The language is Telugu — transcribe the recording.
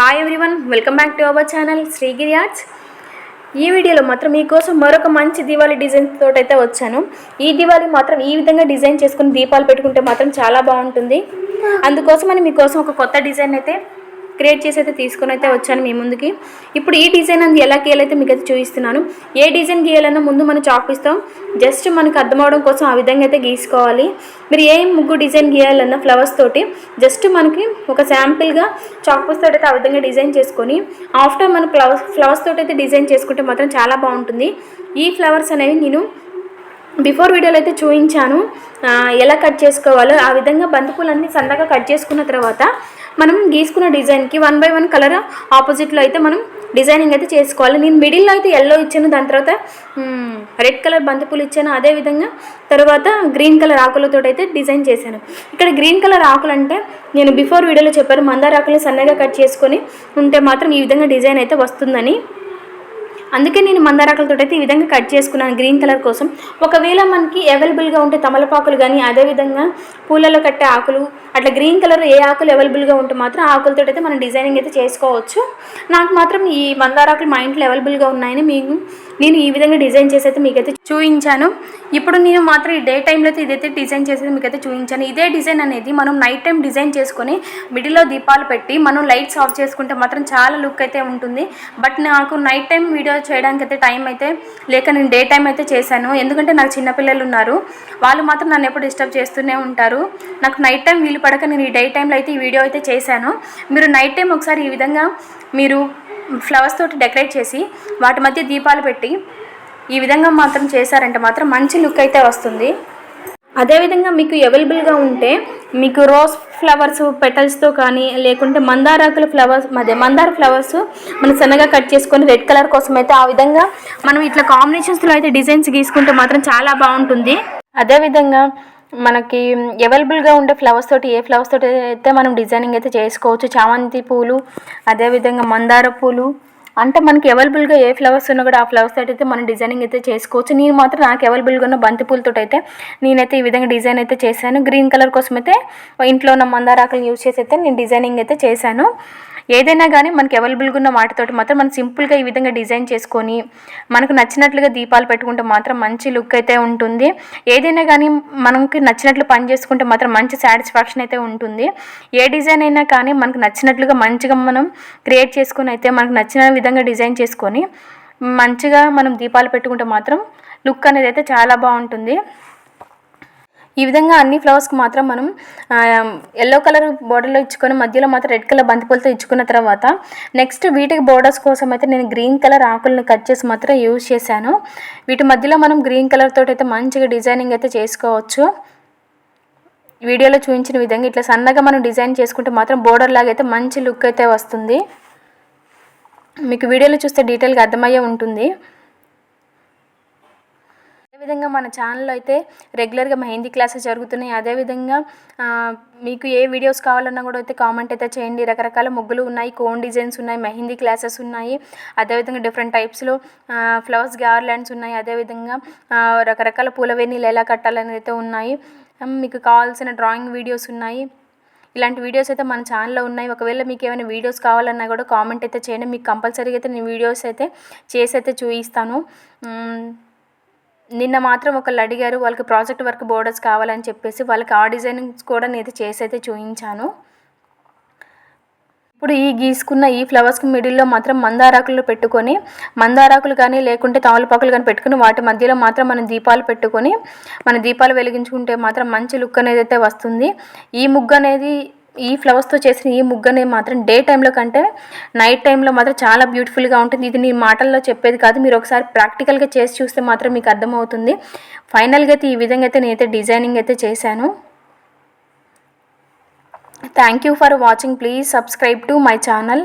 Hi everyone welcome back to our channel Srigiri arts ఈ వీడియోలో మాత్రం మీకోసం మరొక మంచి దివాళీ డిజైన్ తోటైతే అయితే వచ్చాను. ఈ దివాళీ మాత్రం ఈ విధంగా డిజైన్ చేసుకుని దీపాలు పెట్టుకుంటే మాత్రం చాలా బాగుంటుంది. అందుకోసమని మీకోసం ఒక కొత్త డిజైన్ అయితే క్రియేట్ చేసి అయితే తీసుకొని అయితే వచ్చాను మీ ముందుకి. ఇప్పుడు ఈ డిజైన్ అంది ఎలా గీయాలైతే మీకు అయితే చూపిస్తున్నాను. ఏ డిజైన్ గీయాలన్నా ముందు మనం చాక్ ఇస్తాం. జస్ట్ మనకు అర్థం అవడం కోసం ఆ విధంగా అయితే గీసుకోవాలి. మీరు ఏ ముగ్గు డిజైన్ గీయాలన్నా ఫ్లవర్స్ తోటి జస్ట్ మనకి ఒక శాంపిల్గా చాక్పీస్ తోటి అయితే ఆ విధంగా డిజైన్ చేసుకొని ఆఫ్టర్ మనం ఫ్లవర్స్ ఫ్లవర్స్ తోటి అయితే డిజైన్ చేసుకుంటే మాత్రం చాలా బాగుంటుంది. ఈ ఫ్లవర్స్ అనేవి నేను బిఫోర్ వీడియోలో అయితే చూపించాను. ఎలా కట్ చేసుకోవాలో ఆ విధంగా బంతిపూలన్నీ సన్నగా కట్ చేసుకున్న తర్వాత మనం గీసుకున్న డిజైన్కి వన్ బై వన్ కలర్ ఆపోజిట్లో అయితే మనం డిజైనింగ్ అయితే చేసుకోవాలి. నేను మిడిల్లో అయితే ఎల్లో ఇచ్చాను దాని తర్వాత రెడ్ కలర్ బంతిపూలు ఇచ్చాను. అదే విధంగా తర్వాత గ్రీన్ కలర్ ఆకులతో అయితే డిజైన్ చేశాను. ఇక్కడ గ్రీన్ కలర్ ఆకులు అంటే నేను బిఫోర్ వీడియోలో చెప్పాను మందార ఆకులు సన్నగా కట్ చేసుకొని ఉంటే మాత్రం ఈ విధంగా డిజైన్ అయితే వస్తుందని. అందుకే నేను మందారాకులతో అయితే ఈ విధంగా కట్ చేసుకున్నాను గ్రీన్ కలర్ కోసం. ఒకవేళ మనకి అవైలబుల్గా ఉంటే తమలపాకులు కానీ అదేవిధంగా పూలలో కట్టే ఆకులు అట్లా గ్రీన్ కలర్ ఏ ఆకులు అవైలబుల్గా ఉంటే మాత్రం ఆకులతో అయితే మనం డిజైనింగ్ అయితే చేసుకోవచ్చు. నాకు మాత్రం ఈ మందారాకులు మా ఇంట్లో అవైలబుల్గా ఉన్నాయని మీకు నేను ఈ విధంగా డిజైన్ చేసి అయితే మీకైతే చూపించాను. ఇప్పుడు నేను మాత్రం ఈ డే టైంలో అయితే ఇదైతే డిజైన్ చేసేది మీకైతే చూపించాను. ఇదే డిజైన్ అనేది మనం నైట్ టైం డిజైన్ చేసుకొని మిడిల్లో దీపాలు పెట్టి మనం లైట్స్ ఆఫ్ చేసుకుంటే మాత్రం చాలా లుక్ అయితే ఉంటుంది. బట్ నాకు నైట్ టైం వీడియో చేయడానికి అయితే టైం అయితే లేక నేను డే టైం అయితే చేశాను. ఎందుకంటే నాకు చిన్నపిల్లలు ఉన్నారు. వాళ్ళు మాత్రం నన్ను ఎప్పుడు డిస్టర్బ్ చేస్తూనే ఉంటారు. నాకు నైట్ టైం వీలు పడక నేను ఈ డే టైంలో అయితే ఈ వీడియో అయితే చేశాను. మీరు నైట్ టైం ఒకసారి ఈ విధంగా మీరు ఫ్లవర్స్ తోటి డెకరేట్ చేసి వాటి మధ్య దీపాలు పెట్టి ఈ విధంగా మాత్రం చేశారంటే మాత్రం మంచి లుక్ అయితే వస్తుంది. అదేవిధంగా మీకు అవైలబుల్గా ఉంటే మీకు రోజ్ ఫ్లవర్స్ పెటల్స్తో కానీ లేకుంటే మందారాకుల ఫ్లవర్స్ అదే మందార ఫ్లవర్స్ మనం సన్నగా కట్ చేసుకొని రెడ్ కలర్ కోసం అయితే ఆ విధంగా మనం ఇట్లా కాంబినేషన్స్లో అయితే డిజైన్స్ గీసుకుంటే మాత్రం చాలా బాగుంటుంది. అదేవిధంగా మనకి అవైలబుల్గా ఉండే ఫ్లవర్స్ తోటి ఏ ఫ్లవర్స్ తోటి అయితే మనం డిజైనింగ్ అయితే చేసుకోవచ్చు. చామంతి పూలు అదేవిధంగా మందార పూలు అంటే మనకి అవైలబుల్గా ఏ ఫ్లవర్స్ ఉన్నా కూడా ఆ ఫ్లవర్స్ తోటి అయితే మనం డిజైనింగ్ అయితే చేసుకోవచ్చు. నేను మాత్రం నాకు అవైలబుల్గా ఉన్న బంతి పూలతో అయితే నేనైతే ఈ విధంగా డిజైన్ అయితే చేశాను. గ్రీన్ కలర్ కోసం అయితే ఇంట్లో ఉన్న మందారాకులను యూజ్ చేసి అయితే నేను డిజైనింగ్ అయితే చేశాను. ఏదైనా కానీ మనకి అవైలబుల్గా ఉన్న వాటితోటి మాత్రం మనం సింపుల్గా ఈ విధంగా డిజైన్ చేసుకొని మనకు నచ్చినట్లుగా దీపాలు పెట్టుకుంటే మాత్రం మంచి లుక్ అయితే ఉంటుంది. ఏదైనా కానీ మనకి నచ్చినట్లు పని చేసుకుంటే మాత్రం మంచి సాటిస్ఫాక్షన్ అయితే ఉంటుంది. ఏ డిజైన్ అయినా కానీ మనకు నచ్చినట్లుగా మంచిగా మనం క్రియేట్ చేసుకొని అయితే మనకు నచ్చిన విధంగా డిజైన్ చేసుకొని మంచిగా మనం దీపాలు పెట్టుకుంటే మాత్రం లుక్ అనేది అయితే చాలా బాగుంటుంది. ఈ విధంగా అన్ని ఫ్లవర్స్కి మాత్రం మనం ఎల్లో కలర్ బోర్డర్లో ఇచ్చుకొని మధ్యలో మాత్రం రెడ్ కలర్ బంతిపూలతో ఇచ్చుకున్న తర్వాత నెక్స్ట్ వీటికి బోర్డర్స్ కోసం అయితే నేను గ్రీన్ కలర్ ఆకులను కట్ చేసి మాత్రం యూజ్ చేశాను. వీటి మధ్యలో మనం గ్రీన్ కలర్ తోటి అయితే మంచిగా డిజైనింగ్ అయితే చేసుకోవచ్చు. వీడియోలో చూపించిన విధంగా ఇట్లా సన్నగా మనం డిజైన్ చేసుకుంటే మాత్రం బోర్డర్ లాగా అయితే మంచి లుక్ అయితే వస్తుంది. మీకు వీడియోలో చూస్తే డీటెయిల్గా అర్థమయ్యే ఉంటుంది. అదేవిధంగా మన ఛానల్లో అయితే రెగ్యులర్గా మెహందీ క్లాసెస్ జరుగుతున్నాయి. అదేవిధంగా మీకు ఏ వీడియోస్ కావాలన్నా కూడా అయితే కామెంట్ అయితే చేయండి. రకరకాల ముగ్గులు ఉన్నాయి కోన్ డిజైన్స్ ఉన్నాయి మెహందీ క్లాసెస్ ఉన్నాయి. అదేవిధంగా డిఫరెంట్ టైప్స్లో ఫ్లవర్స్ గార్లాండ్స్ ఉన్నాయి. అదేవిధంగా రకరకాల పూల వేణీలు ఎలా కట్టాలని అయితే ఉన్నాయి. మీకు కావాల్సిన డ్రాయింగ్ వీడియోస్ ఉన్నాయి. ఇలాంటి వీడియోస్ అయితే మన ఛానల్లో ఉన్నాయి. ఒకవేళ మీకు ఏమైనా వీడియోస్ కావాలన్నా కూడా కామెంట్ అయితే చేయండి. మీకు కంపల్సరీగా అయితే నేను వీడియోస్ అయితే చేసి అయితే చూపిస్తాను. నిన్న మాత్రం ఒకళ్ళు అడిగారు వాళ్ళకి ప్రాజెక్ట్ వర్క్ బోర్డర్స్ కావాలని చెప్పేసి వాళ్ళకి ఆ డిజైనింగ్స్ కూడా నేను చేసి అయితే చూపించాను ఇప్పుడు ఈ గీసుకున్న ఈ ఫ్లవర్స్కి మిడిల్లో మాత్రం మందారాకులు పెట్టుకొని మందారాకులు కానీ లేకుంటే తమలపాకులు కానీ పెట్టుకుని వాటి మధ్యలో మాత్రం మనం దీపాలు పెట్టుకొని మన దీపాలు వెలిగించుకుంటే మాత్రం మంచి లుక్ అనేది అయితే వస్తుంది. ఈ ముగ్గు అనేది ఈ ఫ్లవర్స్తో చేసిన ఈ ముగ్గనే మాత్రం డే టైంలో కంటే నైట్ టైంలో మాత్రం చాలా బ్యూటిఫుల్గా ఉంటుంది. ఇది నేను మాటల్లో చెప్పేది కాదు. మీరు ఒకసారి ప్రాక్టికల్గా చేసి చూస్తే మాత్రం మీకు అర్థమవుతుంది. ఫైనల్గా అయితే ఈ విధంగా అయితే నేనైతే డిజైనింగ్ అయితే చేశాను. Thank you for watching please subscribe to my channel